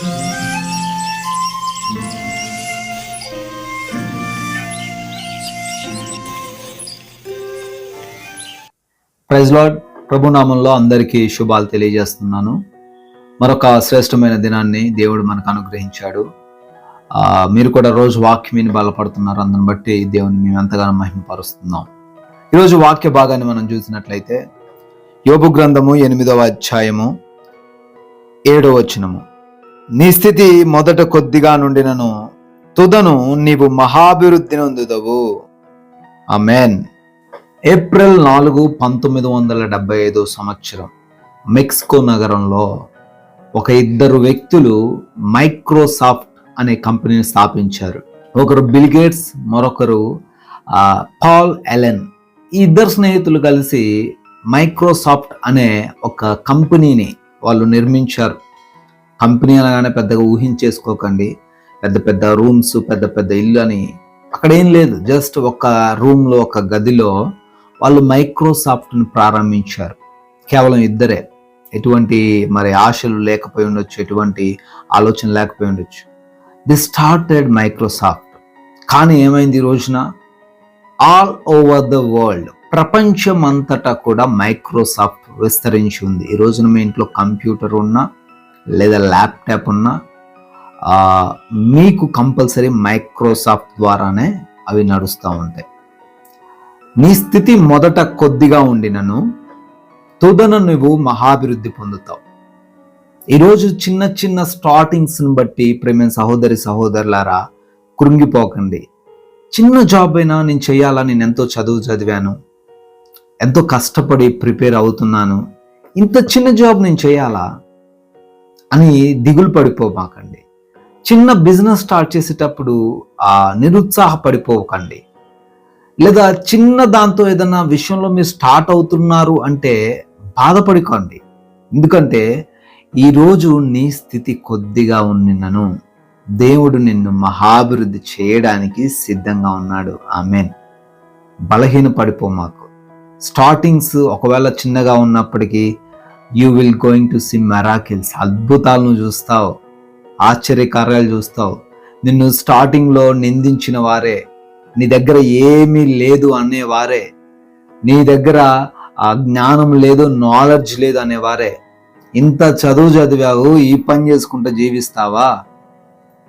Praise lord ప్రభునామంలో అందరికీ శుభాలు తెలియజేస్తున్నాను. మరొక శ్రేష్టమైన దినాన్ని దేవుడు మనకు అనుగ్రహించాడు. మీరు కూడా రోజు వాక్యమిని బలపడుతున్నారు. అందుని బట్టి దేవుని మేము ఎంతగానో మహిమపరుస్తున్నాం. ఈరోజు వాక్య భాగాన్ని మనం చూసినట్లయితే యోబు గ్రంథము ఎనిమిదవ అధ్యాయము ఏడవ వచనము. నీ స్థితి మొదట కొద్దిగా నుండినను తుదను నీవు మహాభివృద్ధి నొందుదవు. అమెన్ ఏప్రిల్ నాలుగు పంతొమ్మిది వందల డెబ్బై ఐదో సంవత్సరం మెక్సికో నగరంలో ఒక ఇద్దరు వ్యక్తులు మైక్రోసాఫ్ట్ అనే కంపెనీని స్థాపించారు. ఒకరు బిల్గేట్స్ మరొకరు పాల్ ఎలెన్ ఈ ఇద్దరు స్నేహితులు కలిసి మైక్రోసాఫ్ట్ అనే ఒక కంపెనీని వాళ్ళు నిర్మించారు. కంపెనీ అనగానే పెద్దగా ఊహించేసుకోకండి. పెద్ద పెద్ద రూమ్స్ పెద్ద పెద్ద ఇల్లు అని అక్కడ ఏం లేదు. జస్ట్ ఒక రూమ్లో ఒక గదిలో వాళ్ళు మైక్రోసాఫ్ట్ని ప్రారంభించారు. కేవలం ఇద్దరే. ఎటువంటి మరి ఆశలు లేకపోయి ఉండొచ్చు ఎటువంటి ఆలోచన లేకపోయి ఉండొచ్చు. ది స్టార్టెడ్ మైక్రోసాఫ్ట్ కానీ ఏమైంది ఈ రోజున? ఆల్ ఓవర్ ద వరల్డ్ ప్రపంచం అంతటా కూడా మైక్రోసాఫ్ట్ విస్తరించి ఉంది. ఈ రోజున మీ ఇంట్లో కంప్యూటర్ ఉన్నా లేదా ల్యాప్టాప్ ఉన్నా మీకు కంపల్సరీ మైక్రోసాఫ్ట్ ద్వారానే అవి నడుస్తూ ఉంటాయి. నీ స్థితి మొదట కొద్దిగా ఉండినను తుదన నువ్వు మహాభివృద్ధి పొందుతావు. ఈరోజు చిన్న చిన్న స్టార్టింగ్స్ని బట్టి ప్రేమ సహోదరి సహోదరులారా కృంగిపోకండి. చిన్న జాబ్ అయినా నేను చేయాలా నేను ఎంతో చదువు చదివాను ఎంతో కష్టపడి ప్రిపేర్ అవుతున్నాను. ఇంత చిన్న జాబ్ నేను చేయాలా? అని దిగులు పడిపోమాకండి. చిన్న బిజినెస్ స్టార్ట్ చేసేటప్పుడు ఆ నిరుత్సాహపడిపోకండి. లేదా చిన్న దాంతో ఏదైనా విషయంలో మీరు స్టార్ట్ అవుతున్నారు అంటే బాధపడుకోండి. ఎందుకంటే ఈరోజు నీ స్థితి కొద్దిగా ఉన్నను దేవుడు నిన్ను మహాభివృద్ధి చేయడానికి సిద్ధంగా ఉన్నాడు. ఆమెన్. బలహీన పడిపో మాకు. స్టార్టింగ్స్ ఒకవేళ చిన్నగా ఉన్నప్పటికీ you will going to see miracles అద్భుతాలను చూస్తావు. ఆశ్చర్యకార్యాలు చూస్తావు. నిన్ను స్టార్టింగ్లో నిందించిన వారే నీ దగ్గర ఏమీ లేదు అనేవారే నీ దగ్గర ఆ జ్ఞానం లేదు నాలెడ్జ్ లేదు అనేవారే. ఇంత చదువు చదివావు ఈ పని చేసుకుంటూ జీవిస్తావా?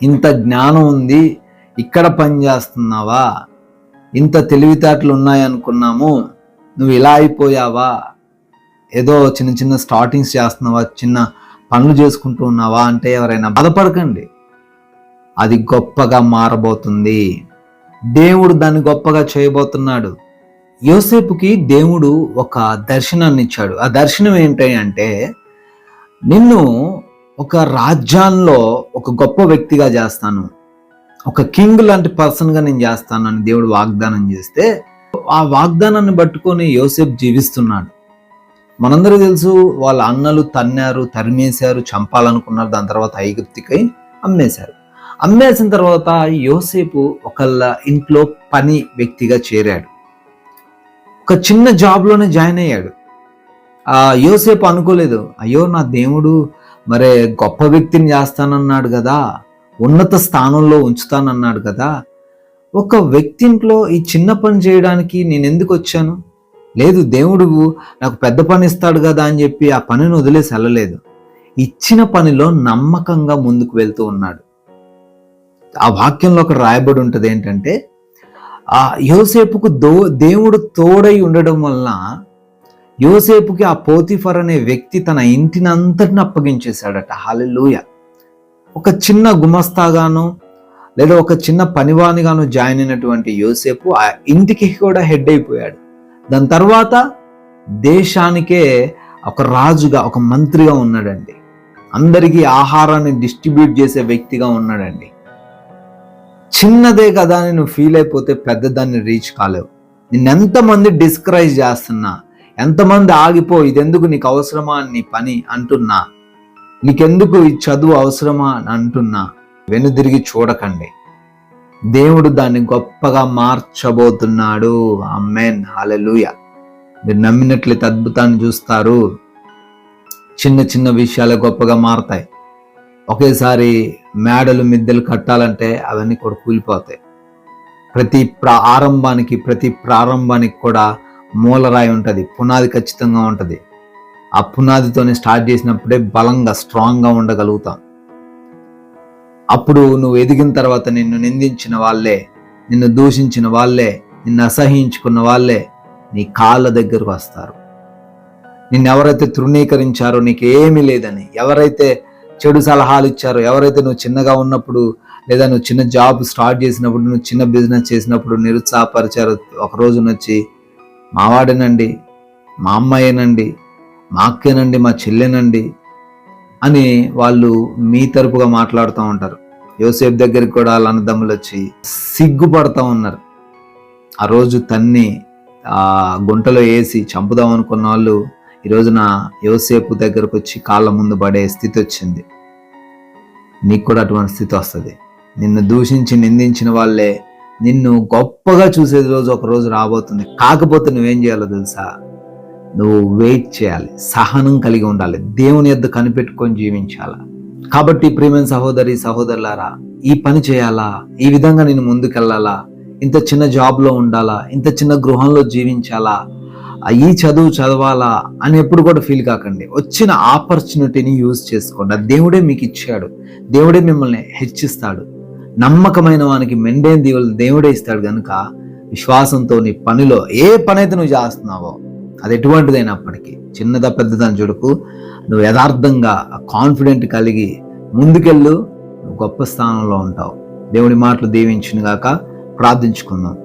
ఇంత జ్ఞానం ఉంది ఇక్కడ పని చేస్తున్నావా? ఇంత తెలివితేటలు ఉన్నాయనుకున్నాము నువ్వు ఇలా అయిపోయావా? ఏదో చిన్న చిన్న స్టార్టింగ్స్ చేస్తున్నావా చిన్న పనులు చేసుకుంటూ ఉన్నావా అంటే ఎవరైనా బాధపడకండి అది గొప్పగా మారబోతుంది. దేవుడు దాన్ని గొప్పగా చేయబోతున్నాడు. యోసేపుకి దేవుడు ఒక దర్శనాన్ని ఇచ్చాడు. ఆ దర్శనం ఏంటి అంటే నిన్ను ఒక రాజ్యాల్లో ఒక గొప్ప వ్యక్తిగా చేస్తాను. ఒక కింగ్ లాంటి పర్సన్గా నేను చేస్తాను అని దేవుడు వాగ్దానం చేస్తే ఆ వాగ్దానాన్ని పట్టుకొని యోసేపు జీవిస్తున్నాడు. మనందరూ తెలుసు వాళ్ళ అన్నలు తన్నారు తరిమేశారు చంపాలనుకున్నారు దాని తర్వాత ఐగుప్తికై అమ్మేశారు. అమ్మేసిన తర్వాత యోసేపు ఒకళ్ళ ఇంట్లో పని వ్యక్తిగా చేరాడు. ఒక చిన్న జాబ్లోనే జాయిన్ అయ్యాడు. ఆ యోసేపు అనుకోలేదు అయ్యో నా దేవుడు మరే గొప్ప వ్యక్తిని చేస్తానన్నాడు కదా ఉన్నత స్థానంలో ఉంచుతానన్నాడు కదా ఒక వ్యక్తి ఇంట్లో ఈ చిన్న పని చేయడానికి నేను ఎందుకు వచ్చాను? లేదు దేవుడు నాకు పెద్ద పని ఇస్తాడు కదా అని చెప్పి ఆ పనిని వదిలేసి వెళ్ళలేదు. ఇచ్చిన పనిలో నమ్మకంగా ముందుకు వెళ్తూ ఉన్నాడు. ఆ వాక్యంలో ఒక రాయబడి ఉంటుంది ఏంటంటే ఆ యోసేపుకు దో దేవుడు తోడై ఉండడం వలన యోసేపుకి ఆ పోతిఫర్ అనే వ్యక్తి తన ఇంటిని అంతటిని అప్పగించేశాడట. హాలెలూయ ఒక చిన్న గుమస్తాగాను లేదా ఒక చిన్న పనివానిగాను జాయిన్ అయినటువంటి యోసేపు ఆ ఇంటికి కూడా హెడ్ అయిపోయాడు. దాని తర్వాత దేశానికే ఒక రాజుగా ఒక మంత్రిగా ఉన్నాడండి. అందరికీ ఆహారాన్ని డిస్ట్రిబ్యూట్ చేసే వ్యక్తిగా ఉన్నాడండి. చిన్నదే కదా అని నువ్వు ఫీల్ అయిపోతే పెద్దదాన్ని రీచ్ కాలేవు. నిన్నెంతమంది డిస్క్రైజ్ చేస్తున్నా ఎంతమంది ఆగిపో ఇదెందుకు నీకు అవసరమా అని నీ పని అంటున్నా నీకెందుకు ఈ చదువు అవసరమా అని అంటున్నా వెనుదిరిగి చూడకండి. దేవుడు దాన్ని గొప్పగా మార్చబోతున్నాడు. అమ్మేన్ హల్లెలూయ. మీరు నమ్మినట్లయితే అద్భుతాన్ని చూస్తారు. చిన్న చిన్న విషయాలు గొప్పగా మారతాయి. ఒకేసారి మేడలు మిద్దెలు కట్టాలంటే అవన్నీ కూడా కూలిపోతాయి. ప్రతి ప్రా ఆరంభానికి ప్రతి ప్రారంభానికి కూడా మూలరాయి ఉంటుంది. పునాది ఖచ్చితంగా ఉంటుంది. ఆ పునాదితోనే స్టార్ట్ చేసినప్పుడే బలంగా స్ట్రాంగ్గా ఉండగలుగుతాం. అప్పుడు నువ్వు ఎదిగిన తర్వాత నిన్ను నిందించిన వాళ్ళే నిన్ను దూషించిన వాళ్ళే నిన్ను అసహించుకున్న వాళ్ళే నీ కాళ్ళ దగ్గరకు వస్తారు. నిన్ను ఎవరైతే తృణీకరించారో నీకు ఏమీ లేదని ఎవరైతే చెడు సలహాలు ఇచ్చారో ఎవరైతే నువ్వు చిన్నగా ఉన్నప్పుడు లేదా నువ్వు చిన్న జాబ్ స్టార్ట్ చేసినప్పుడు నువ్వు చిన్న బిజినెస్ చేసినప్పుడు నిరుత్సాహపరిచారు ఒక రోజు వచ్చి మావాడేనండి మా అమ్మాయేనండి మా అక్కేనండి మా చెల్లెనండి అని వాళ్ళు మీ తరపుగా మాట్లాడుతూ ఉంటారు. యోసేపు దగ్గరికి కూడా వాళ్ళ అన్నదమ్ములు వచ్చి సిగ్గుపడతా ఉన్నారు. ఆ రోజు తన్ని ఆ గుంటలో వేసి చంపుదాం అనుకున్న వాళ్ళు ఈ రోజున యోసేపు దగ్గరకు వచ్చి కాళ్ళ ముందు పడే స్థితి వచ్చింది. నీకు కూడా అటువంటి స్థితి వస్తుంది. నిన్ను దూషించి నిందించిన వాళ్ళే నిన్ను గొప్పగా చూసేది రోజు ఒక రోజు రాబోతుంది. కాకపోతే నువ్వేం చేయాలో తెలుసా? నువ్వు వెయిట్ చేయాలి. సహనం కలిగి ఉండాలి. దేవుని యొద్ద కనిపెట్టుకొని జీవించాలా? కాబట్టి ప్రేమైన సహోదరి సహోదరులారా ఈ పని చేయాలా? ఈ విధంగా నేను ముందుకెళ్ళాలా? ఇంత చిన్న జాబ్లో ఉండాలా? ఇంత చిన్న గృహంలో జీవించాలా? ఈ చదువు చదవాలా? అని ఎప్పుడు కూడా ఫీల్ కాకండి. వచ్చిన ఆపర్చునిటీని యూజ్ చేసుకోండి. దేవుడే మీకు ఇచ్చాడు. దేవుడే మిమ్మల్ని హెచ్చిస్తాడు. నమ్మకమైన వానికి మెండేం దీవులు దేవుడే ఇస్తాడు. కనుక విశ్వాసంతో నీ పనిలో ఏ పని అయితే నువ్వు చేస్తున్నావో అది ఎటువంటిదైనప్పటికీ చిన్నదా పెద్దదని చూడకు. నువ్వు యథార్థంగా కాన్ఫిడెంట్ కలిగి ముందుకెళ్ళు. నువ్వు గొప్ప స్థానంలో ఉంటావు. దేవుడి మాటలు దీవించినగాక ప్రార్థించుకుందాం.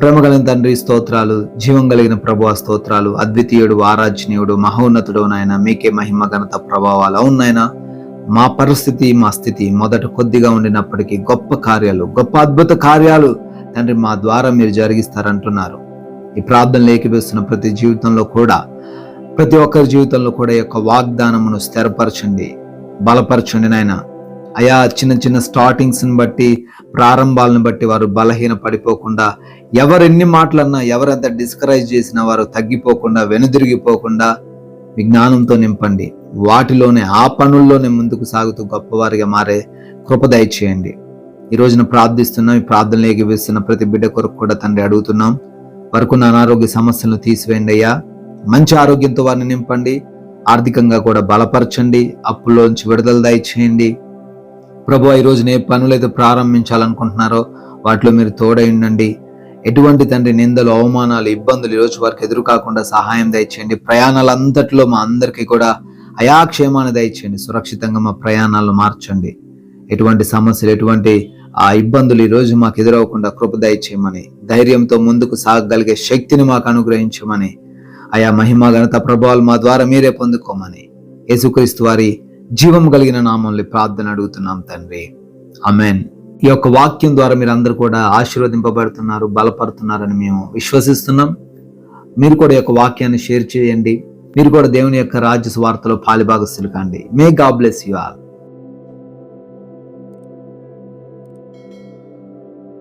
ప్రేమ కలిగిన తండ్రి స్తోత్రాలు. జీవం కలిగిన ప్రభు స్తోత్రాలు. అద్వితీయుడు ఆరాధనీయుడు మహోన్నతుడు నాయన. మీకే మహిమ ఘనత ప్రభావాలు అవునాయన మా పరిస్థితి మా స్థితి మొదట కొద్దిగా ఉండినప్పటికీ గొప్ప కార్యాలు గొప్ప అద్భుత కార్యాలు తండ్రి మా ద్వారా మీరు జరిగిస్తారంటున్నారు. ఈ ప్రార్థనలు ఏకీపిస్తున్న ప్రతి జీవితంలో కూడా ప్రతి ఒక్కరి జీవితంలో కూడా యొక్క వాగ్దానమును స్థిరపరచండి బలపరచండి నాయన. అయా చిన్న చిన్న స్టార్టింగ్స్ని బట్టి ప్రారంభాలను బట్టి వారు బలహీన పడిపోకుండా ఎవరు ఎన్ని మాటలన్నా ఎవరెంత డిస్కరేజ్ చేసినా వారు తగ్గిపోకుండా వెనుదిరిగిపోకుండా విజ్ఞానంతో నింపండి. వాటిలోనే ఆ పనుల్లోనే ముందుకు సాగుతూ గొప్పవారిగా మారే కృప దయచేయండి. ఈ రోజున ప్రార్థిస్తున్నాం ఈ ప్రార్థనలు ఏగివేస్తున్న ప్రతి బిడ్డ కొరకు కూడా తండ్రి అడుగుతున్నాం. వరకున్న అనారోగ్య సమస్యలను తీసివేయండి అయ్యా. మంచి ఆరోగ్యంతో వారిని నింపండి. ఆర్థికంగా కూడా బలపరచండి. అప్పుల్లోంచి విడుదల దయచేయండి. ప్రభు ఈ రోజున ఏ పనులైతే ప్రారంభించాలనుకుంటున్నారో వాటిలో మీరు తోడై ఉండండి. ఎటువంటి తండ్రి నిందలు అవమానాలు ఇబ్బందులు ఈరోజు రోజు వారికి ఎదురు కాకుండా సహాయం దయచేయండి. ప్రయాణాలంతటిలో మా అందరికీ కూడా అయాక్షేమాన్ని దయచేయండి. సురక్షితంగా మా ప్రయాణాలను మార్చండి. ఎటువంటి సమస్యలు ఎటువంటి ఆ ఇబ్బందులు ఈ రోజు మాకు ఎదురవకుండా కృప దయచేయమని ధైర్యంతో ముందుకు సాగగలిగే శక్తిని మాకు అనుగ్రహించమని ఆయా మహిమ ఘనత ప్రభావాలు మా ద్వారా మీరే పొందుకోమని యేసుక్రీస్తు వారి జీవం కలిగిన నామంలో ప్రార్థన అడుగుతున్నాం తండ్రి. అమెన్ ఈ యొక్క వాక్యం ద్వారా మీరు అందరూ కూడా ఆశీర్వదింపబడుతున్నారు బలపడుతున్నారని మేము విశ్వసిస్తున్నాం. మీరు కూడా యొక్క వాక్యాన్ని షేర్ చేయండి. మీరు కూడా దేవుని యొక్క రాజ్య స్వార్థలో పాలిభాగస్తులు కండి. May God bless you all